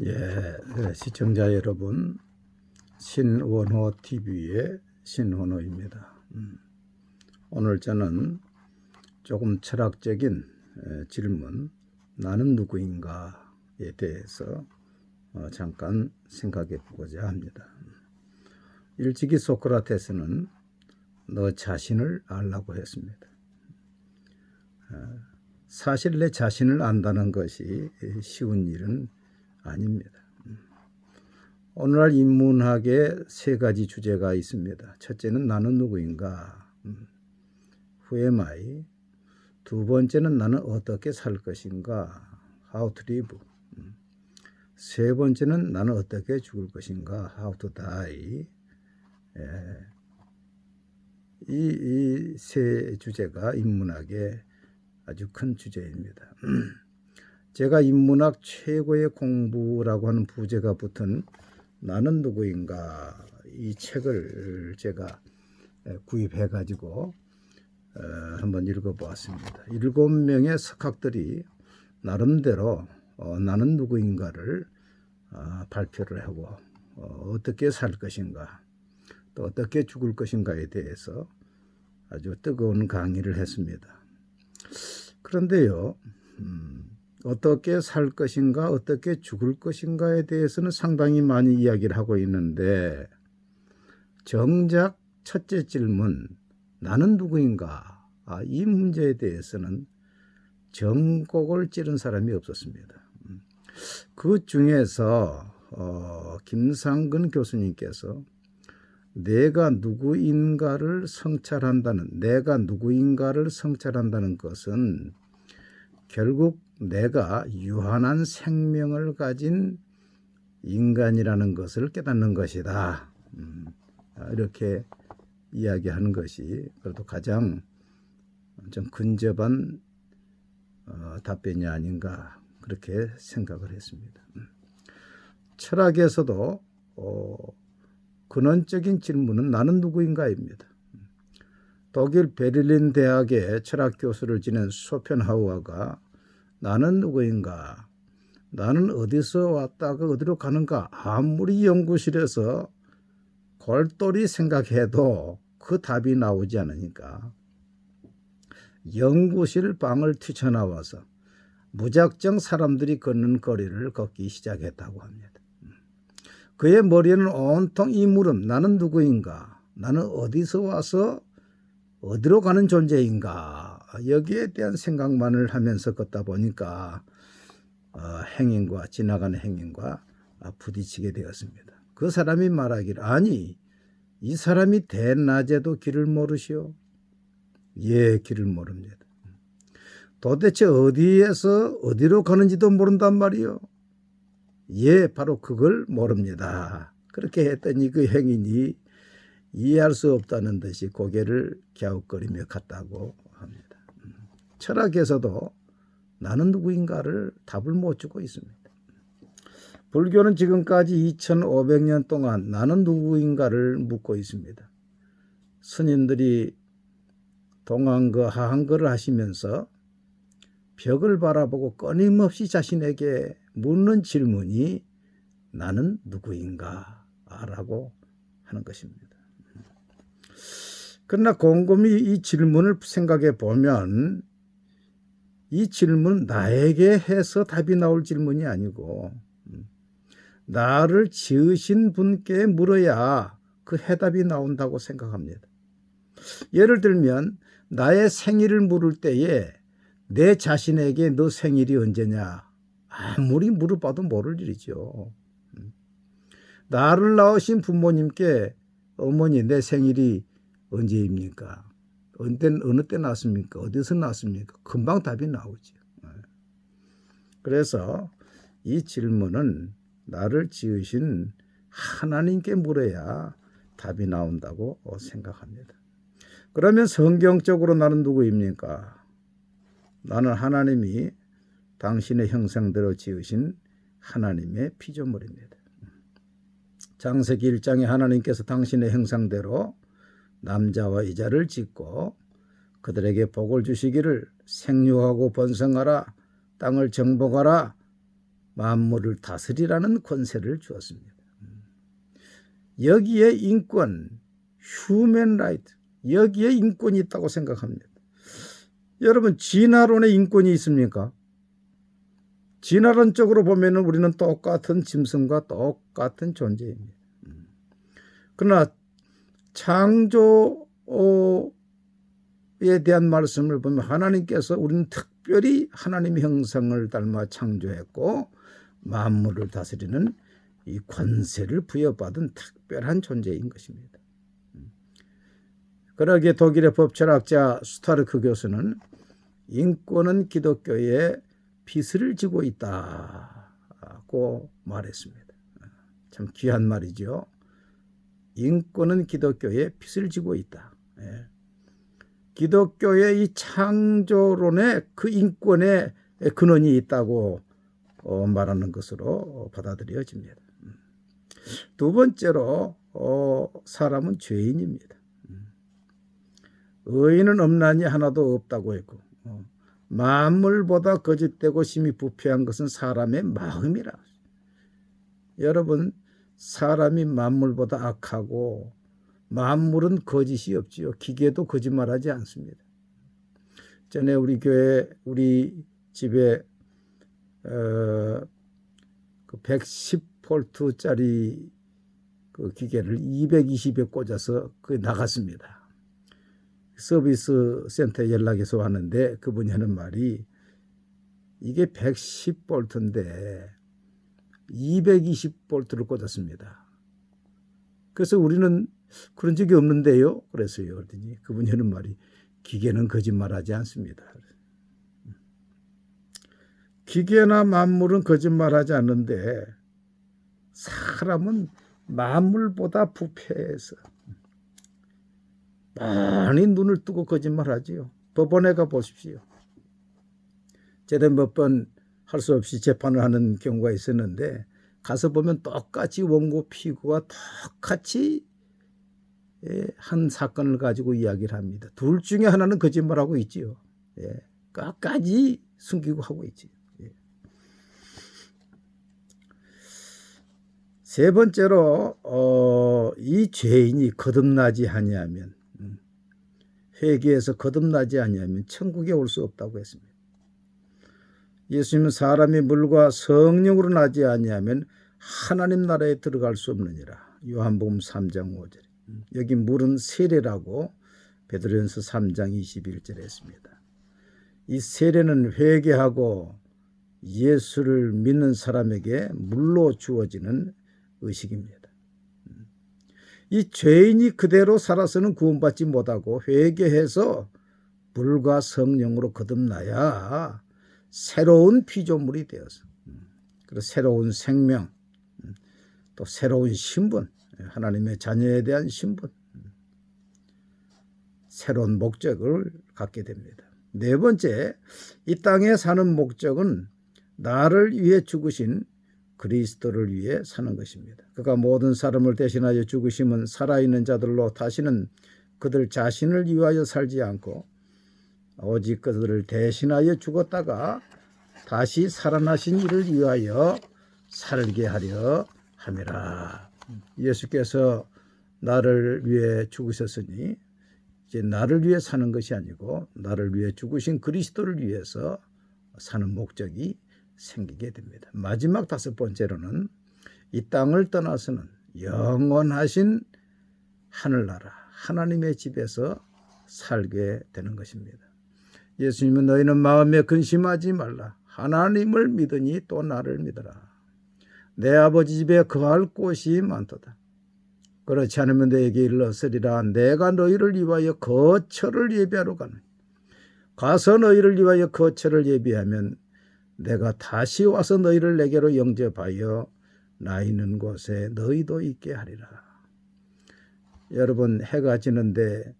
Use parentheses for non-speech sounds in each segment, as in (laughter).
예, 네, 시청자 여러분, 신원호 TV의 신원호입니다. 음, 오늘 저는 조금 철학적인 에, 질문, 나는 누구인가에 대해서 어, 잠깐 생각해 보고자 합니다. 일찍이 소크라테스는 너 자신을 알라고 했습니다. 어, 사실 내 자신을 안다는 것이 쉬운 일은 아닙니다. 오늘날 인문학에 세 가지 주제가 있습니다. 첫째는 나는 누구인가? 음, Who am I? 두 번째는 나는 어떻게 살 것인가? How to live? 음, 세 번째는 나는 어떻게 죽을 것인가? How to die? 예. 이세 주제가 인문학의 아주 큰 주제입니다. (clears throat) 제가 인문학 최고의 공부라고 하는 부제가 붙은 나는 누구인가 이 책을 제가 구입해 가지고 어, 한번 읽어보았습니다. 일곱 명의 석학들이 나름대로 어, 나는 누구인가를 어, 발표를 하고 어떻게 살 것인가 또 어떻게 죽을 것인가에 대해서 아주 뜨거운 강의를 했습니다. 그런데요, 음, 어떻게 살 것인가, 어떻게 죽을 것인가에 대해서는 상당히 많이 이야기를 하고 있는데, 정작 첫째 질문, 나는 누구인가? 아, 이 문제에 대해서는 정곡을 찌른 사람이 없었습니다. 음, 그 중에서 어, 김상근 교수님께서 내가 누구인가를 성찰한다는 내가 누구인가를 성찰한다는 것은 결국 내가 유한한 생명을 가진 인간이라는 것을 깨닫는 것이다. 음, 이렇게 이야기하는 것이 그래도 가장 좀 근접한 어, 답변이 아닌가 그렇게 생각을 했습니다. 음. 철학에서도 어, 근원적인 질문은 나는 누구인가입니다. 독일 베를린 대학의 철학 교수를 지낸 소펜하우어가 나는 누구인가? 나는 어디서 왔다가 어디로 가는가? 아무리 연구실에서 골똘히 생각해도 그 답이 나오지 않으니까 연구실 방을 튀쳐나와서 무작정 사람들이 걷는 거리를 걷기 시작했다고 합니다. 그의 머리에는 온통 이 물음 나는 누구인가? 나는 어디서 와서 어디로 가는 존재인가? 여기에 대한 생각만을 하면서 걷다 보니까 어, 행인과 지나가는 행인과 부딪히게 되었습니다. 그 사람이 말하기를 아니 이 사람이 대낮에도 길을 모르시오? 예, 길을 모릅니다. 도대체 어디에서 어디로 가는지도 모른단 말이요. 예, 바로 그걸 모릅니다. 그렇게 했더니 그 행인이 이해할 수 없다는 듯이 고개를 갸웃거리며 갔다고 합니다. 음. 철학에서도 나는 누구인가를 답을 못 주고 있습니다. 불교는 지금까지 2500년 동안 나는 누구인가를 묻고 있습니다. 스님들이 동안거 하한거를 하시면서 벽을 바라보고 끊임없이 자신에게 묻는 질문이 나는 누구인가? 라고 하는 것입니다. 그러나 곰곰이 이 질문을 생각해 보면 이 질문 나에게 해서 답이 나올 질문이 아니고 음, 나를 지으신 분께 물어야 그 해답이 나온다고 생각합니다. 예를 들면 나의 생일을 물을 때에 내 자신에게 너 생일이 언제냐 아무리 물어봐도 모를 일이죠. 음. 나를 낳으신 부모님께 어머니 내 생일이 언제입니까? 때, 어느 때 났습니까? 어디서 났습니까? 금방 답이 나오죠. 네. 그래서 이 질문은 나를 지으신 하나님께 물어야 답이 나온다고 생각합니다. 그러면 성경적으로 나는 누구입니까? 나는 하나님이 당신의 형상대로 지으신 하나님의 피조물입니다. 장세기 1장에 하나님께서 당신의 형상대로 남자와 이자를 짓고 그들에게 복을 주시기를 생육하고 번성하라 땅을 정복하라 만물을 다스리라는 권세를 주었습니다. 여기에 인권, 휴먼 라이트, 여기에 인권이 있다고 생각합니다. 여러분, 진화론에 인권이 있습니까? 진화론적으로 보면 우리는 똑같은 짐승과 똑같은 존재입니다. 그러나 창조에 대한 말씀을 보면 하나님께서 우리는 특별히 하나님의 형상을 닮아 창조했고 만물을 다스리는 이 권세를 부여받은 특별한 존재인 것입니다. 그러기에 독일의 법철학자 스타르크 교수는 인권은 기독교의 빚을 지고 있다고 말했습니다. 참 귀한 말이죠. 인권은 기독교의 빚을 지고 있다. 예. 기독교의 이 창조론에 그 인권의 근원이 있다고 어, 말하는 것으로 받아들여집니다. 두 번째로 어, 사람은 죄인입니다. 의인은 없나니 하나도 없다고 했고 어, 만물보다 거짓되고 심히 부패한 것은 사람의 마음이라. 여러분 사람이 만물보다 악하고 만물은 거짓이 없지요. 기계도 거짓말하지 않습니다. 전에 우리 교회 우리 집에 어, 그 110볼트짜리 그 기계를 220에 꽂아서 그 나갔습니다. 서비스 센터에 연락해서 왔는데 그분이 하는 말이 이게 110볼트인데 220볼트를 꽂았습니다. 그래서 우리는 그런 적이 없는데요. 그랬어요. 그랬더니 그분이 하는 말이 기계는 거짓말하지 않습니다. 기계나 만물은 거짓말하지 않는데 사람은 만물보다 부패해서 많이 눈을 뜨고 거짓말하지요. 법원에 가 보십시오. 제대 몇번 할 수 없이 재판을 하는 경우가 있었는데 가서 보면 똑같이 원고 피고가 똑같이 예, 한 사건을 가지고 이야기를 합니다. 둘 중에 하나는 거짓말하고 있지요. 예, 끝까지 숨기고 하고 있지. 예. 세 번째로 어, 이 죄인이 거듭나지 아니하면 음, 회개에서 거듭나지 아니하면 천국에 올 수 없다고 했습니다. 예수님은 사람이 물과 성령으로 나지 아니하면 하나님 나라에 들어갈 수 없느니라. 요한복음 3장 5절. 여기 물은 세례라고 베드로전서 3장 21절에 했습니다. 이 세례는 회개하고 예수를 믿는 사람에게 물로 주어지는 의식입니다. 이 죄인이 그대로 살아서는 구원받지 못하고 회개해서 물과 성령으로 거듭나야 새로운 피조물이 되어서 그리고 새로운 생명 또 새로운 신분 하나님의 자녀에 대한 신분 새로운 목적을 갖게 됩니다. 네 번째 이 땅에 사는 목적은 나를 위해 죽으신 그리스도를 위해 사는 것입니다. 그가 모든 사람을 대신하여 죽으심은 살아있는 자들로 다시는 그들 자신을 위하여 살지 않고 오직 그들을 대신하여 죽었다가 다시 살아나신 이를 위하여 살게 하려 함이라. 예수께서 나를 위해 죽으셨으니 이제 나를 위해 사는 것이 아니고 나를 위해 죽으신 그리스도를 위해서 사는 목적이 생기게 됩니다. 마지막 다섯 번째로는 이 땅을 떠나서는 영원하신 하늘나라 하나님의 집에서 살게 되는 것입니다. 예수님은 너희는 마음에 근심하지 말라. 하나님을 믿으니 또 나를 믿어라. 내 아버지 집에 거할 곳이 많도다. 그렇지 않으면 너에게 일러서리라. 내가 너희를 위하여 거처를 예비하러 가는. 가서 너희를 위하여 거처를 예비하면 내가 다시 와서 너희를 내게로 영접하여 나 있는 곳에 너희도 있게 하리라. 여러분 해가 지는데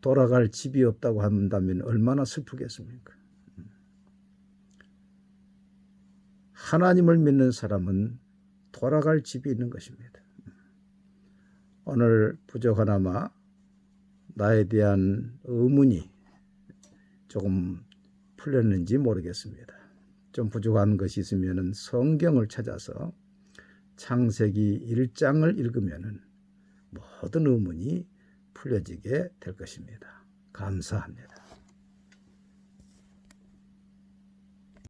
돌아갈 집이 없다고 한다면 얼마나 슬프겠습니까? 하나님을 믿는 사람은 돌아갈 집이 있는 것입니다. 오늘 부족하나마 나에 대한 의문이 조금 풀렸는지 모르겠습니다. 좀 부족한 것이 있으면 성경을 찾아서 창세기 1장을 읽으면 모든 의문이 풀려지게 될 것입니다. 감사합니다.